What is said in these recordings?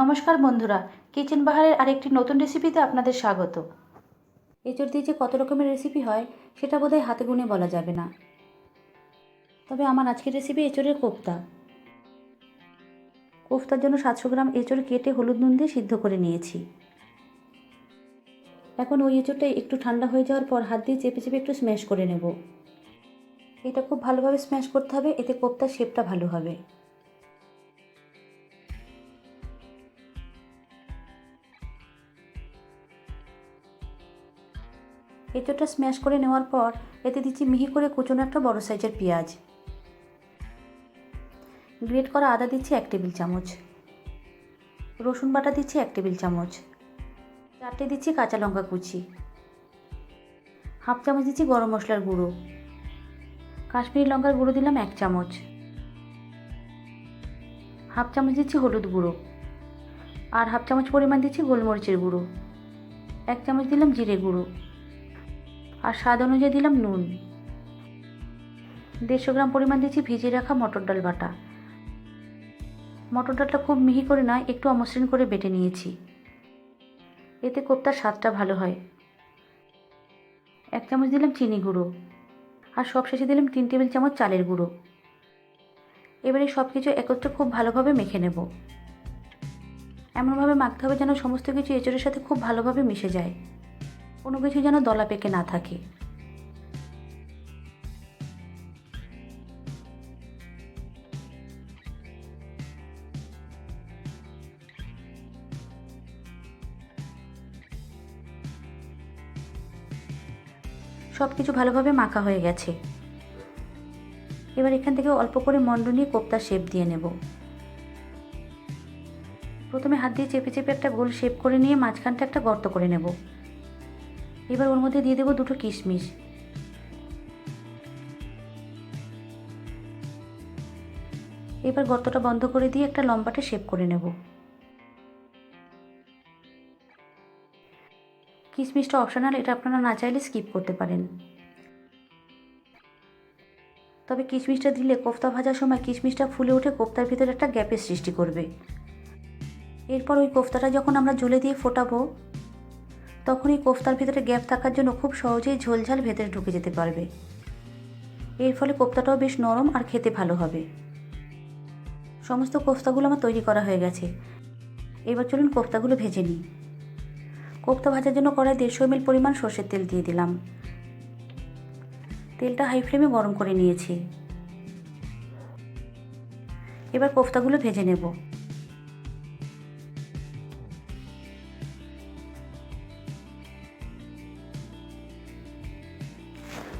নমস্কার বন্ধুরা, কিচেন বাহারের আরেকটি নতুন রেসিপিতে আপনাদের স্বাগত। এঁচড় দিয়ে যে কত রকমের রেসিপি হয়, সেটা বোধহয় হাতে গুনে বলা যাবে না। তবে আমার আজকের রেসিপি এঁচড়ের কোফতা। কোফতার জন্য সাতশো গ্রাম এঁচড় কেটে হলুদ নুন দিয়ে সিদ্ধ করে নিয়েছি। এখন ওই এঁচড়টা একটু ঠান্ডা হয়ে যাওয়ার পর হাত দিয়ে চেপে চেপে একটু স্ম্যাশ করে নেব। এটা খুব ভালোভাবে স্ম্যাশ করতে হবে, এতে কোপ্তার শেপটা ভালো হবে। এঁচোড়টা স্ম্যাশ করে নেওয়ার পর এতে দিচ্ছি মিহি করে কুচনো একটা বড় সাইজের পেঁয়াজ। গ্রেট করা আদা দিচ্ছি এক টেবিল চামচ। রসুন বাটা দিচ্ছি এক টেবিল চামচ। চারটে দিচ্ছি কাঁচা লঙ্কা কুচি। হাফ চামচ দিচ্ছি গরম মশলার গুঁড়ো। কাশ্মীরি লঙ্কার গুঁড়ো দিলাম এক চামচ। হাফ চামচ দিচ্ছি হলুদ গুঁড়ো। আর হাফ চামচ পরিমাণ দিচ্ছি গোলমরিচের গুঁড়ো। এক চামচ দিলাম জিরে গুঁড়ো। আর স্বাদ অনুযায়ী দিলাম নুন। দেড়শো গ্রাম পরিমাণ দিচ্ছি ভিজিয়ে রাখা মটর ডাল বাটা। মটর ডালটা খুব মিহি করে নয় একটু অমসৃণ করে বেটে নিয়েছি। এতে কোপ্তার স্বাদটা ভালো হয়। এক চামচ দিলাম চিনি গুঁড়ো আর সব শেষে দিলাম তিন টেবিল চামচ চালের গুঁড়ো। এবারে সব কিছু একত্রে খুব ভালোভাবে মেখে নেব। এমনভাবে মাখতে হবে যেন সমস্ত কিছু এঁচড়ের সাথে খুব ভালোভাবে মিশে যায়। কোনো কিছু যেন দলা পেকে না থাকে। সব কিছু ভালোভাবে মাখা হয়ে গেছে। এবার এখান থেকে অল্প করে মন্ড নিয়ে কোপ্তা শেপ দিয়ে নেব। প্রথমে হাত দিয়ে চেপে চেপে একটা গোল শেপ করে নিয়ে মাঝখানটা একটা গর্ত করে নেব। এবার ওর মধ্যে দিয়ে দেবো দুটো কিশমিশ। এবার গর্তটা বন্ধ করে দিয়ে একটা লম্বাটে শেপ করে নেব। কিশমিশটা অপশনাল এটা আপনারা না চাইলে স্কিপ করতে পারেন। তবে কিশমিশটা দিলে কোফতা ভাজার সময় কিশমিশটা ফুলে উঠে কোফতার ভিতরে একটা গ্যাপের সৃষ্টি করবে। এরপর ওই কোফতাটা যখন আমরা ঝোলে দিয়ে ফোটাবো তখন এই কোফতার ভিতরে গ্যাপ থাকার জন্য খুব সহজেই ঝোলঝাল ভেতরে ঢুকে যেতে পারবে। এর ফলে কোফতাটাও বেশ নরম আর খেতে ভালো হবে। সমস্ত কোফতাগুলো আমার তৈরি করা হয়ে গেছে। এবার চলুন কোফতাগুলো ভেজে নিই। কোফতা ভাজার জন্য কড়াই দেড়শো এমএল পরিমাণ সর্ষের তেল দিয়ে দিলাম। তেলটা হাই ফ্লেমে গরম করে নিয়েছি। এবার কোফতাগুলো ভেজে নেব।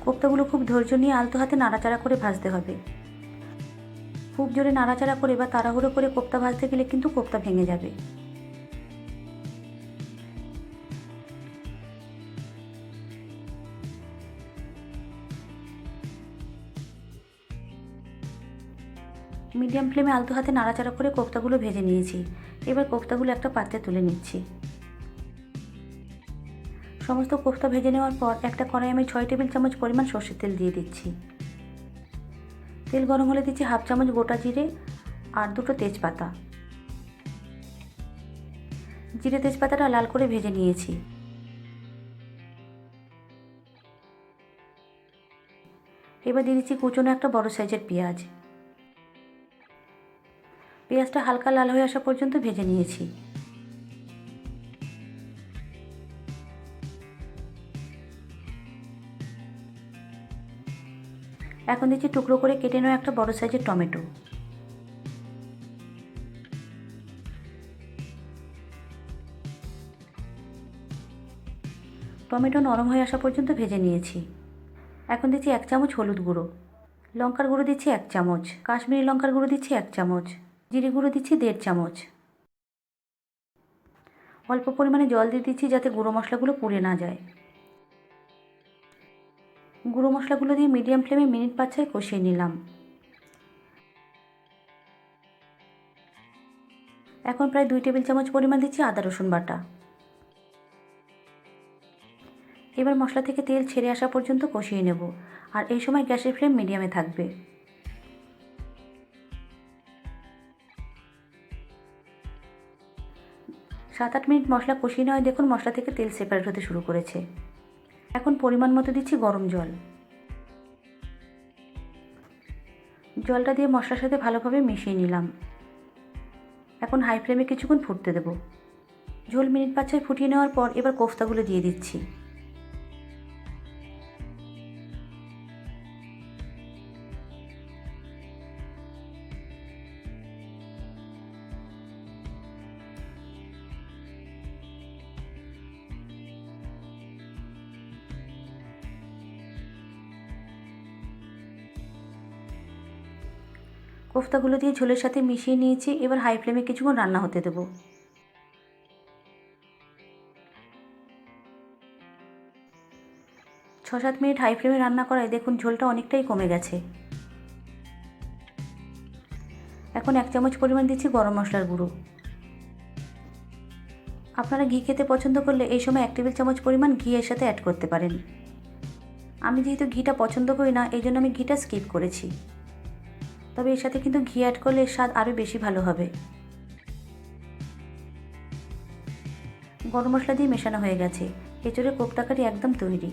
কোপ্তাগুলো খুব ধৈর্য নিয়ে আলতো হাতে নাড়াচাড়া করে ভাজতে হবে। খুব জোরে নাড়াচাড়া করে বা তাড়াহুড়ো করে কোপ্তা ভাজতে গেলে কিন্তু কোপ্তা ভেঙে যাবে। মিডিয়াম ফ্লেমে আলতো হাতে নাড়াচাড়া করে কোপ্তাগুলো ভেজে নিয়েছি। এবার কোপ্তাগুলো একটা পাত্রে তুলে নিচ্ছি। সমস্ত কোফতা ভেজে নেওয়ার পর একটা কড়াই আমি ছয় টেবিল চামচ পরিমাণ সর্ষের তেল দিয়ে দিচ্ছি। তেল গরম হলে দিচ্ছি হাফ চামচ গোটা জিরে আর দুটো তেজপাতা। জিরে তেজপাতাটা লাল করে ভেজে নিয়েছি। এবার দিয়ে দিচ্ছি কুচনো একটা বড় সাইজের পেঁয়াজ। পেঁয়াজটা হালকা লাল হয়ে আসা পর্যন্ত ভেজে নিয়েছি। এখন দিচ্ছি টুকরো করে কেটে নেওয়া একটা বড় সাইজের টমেটো। টমেটো নরম হয়ে আসা পর্যন্ত ভেজে নিয়েছি। এখন দিচ্ছি এক চামচ হলুদ গুঁড়ো। লঙ্কার গুঁড়ো দিচ্ছি এক চামচ। কাশ্মীরি লঙ্কার গুঁড়ো দিচ্ছি এক চামচ। জিরে গুঁড়ো দিচ্ছি দেড় চামচ। অল্প পরিমাণে জল দিয়ে দিচ্ছি যাতে গুঁড়ো মশলাগুলো পুড়ে না যায়। গুঁড়ো মশলাগুলো দিয়ে মিডিয়াম ফ্লেমে মিনিট পাঁচ কষিয়ে নিলাম। এখন প্রায় দুই টেবিল চামচ পরিমাণ দিচ্ছি আদা, রসুন বাটা। এবার মশলা থেকে তেল ছেড়ে আসা পর্যন্ত কষিয়ে নেব, আর এই সময় গ্যাসের ফ্লেম মিডিয়ামে থাকবে। সাত আট মিনিট মশলা কষিয়ে নেওয়ায় দেখুন মশলা থেকে তেল সেপারেট হতে শুরু করেছে। এখন পরিমাণ মতো দিচ্ছি গরম জল। জলটা দিয়ে মশলার সাথে ভালোভাবে মিশিয়ে নিলাম। এখন হাই ফ্লেমে কিছুক্ষণ ফুটতে দেবো। ঝোল মিনিট পাঁচ ছয় ফুটিয়ে নেওয়ার পর এবার কোফতাগুলো দিয়ে দিচ্ছি। কোফতাগুলো দিয়ে ঝোলের সাথে মিশিয়ে নিয়েছি, এবার হাই ফ্লেমে কিছুক্ষণ রান্না হতে দেবো। ছ সাত মিনিট হাই ফ্লেমে রান্না করায় দেখুন ঝোলটা অনেকটাই কমে গেছে। এখন এক চামচ পরিমাণ দিচ্ছি গরম মশলার গুঁড়ো। আপনারা ঘি খেতে পছন্দ করলে এই সময় এক টেবিল চামচ পরিমাণ ঘি এর সাথে অ্যাড করতে পারেন। আমি যেহেতু ঘিটা পছন্দ করি না এই জন্য আমি ঘিটা স্কিপ করেছি। তবে এর সাথে কিন্তু ঘি অ্যাড করলে এর স্বাদ আরও বেশি ভালো হবে। গরম মশলা দিয়ে মেশানো হয়ে গেছে। এঁচড়ের কোপ্তা কারি একদম তৈরি।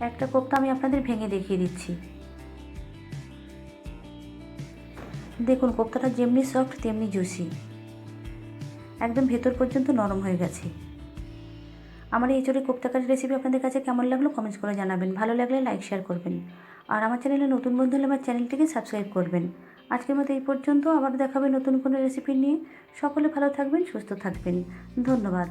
একটা কোপ্তা আমি আপনাদের ভেঙে দেখিয়ে দিচ্ছি। দেখুন, কোপ্তাটা যেমনি সফট তেমনি জুসি একদম ভেতর পর্যন্ত নরম হয়ে গেছে। আমার এই চড়ে কোপ্তাকারি রেসিপি আপনাদের কাছে কেমন লাগল কমেন্টস করে জানাবেন। ভালো লাগলে লাইক শেয়ার করবেন। আর আমার চ্যানেলে নতুন বন্ধু হলে আমার চ্যানেলটিকে সাবস্ক্রাইব করবেন। আজকের মতো এই পর্যন্ত আবার দেখাবে নতুন কোনো রেসিপি নিয়ে। সকলে ভালো থাকবেন, সুস্থ থাকবেন। ধন্যবাদ।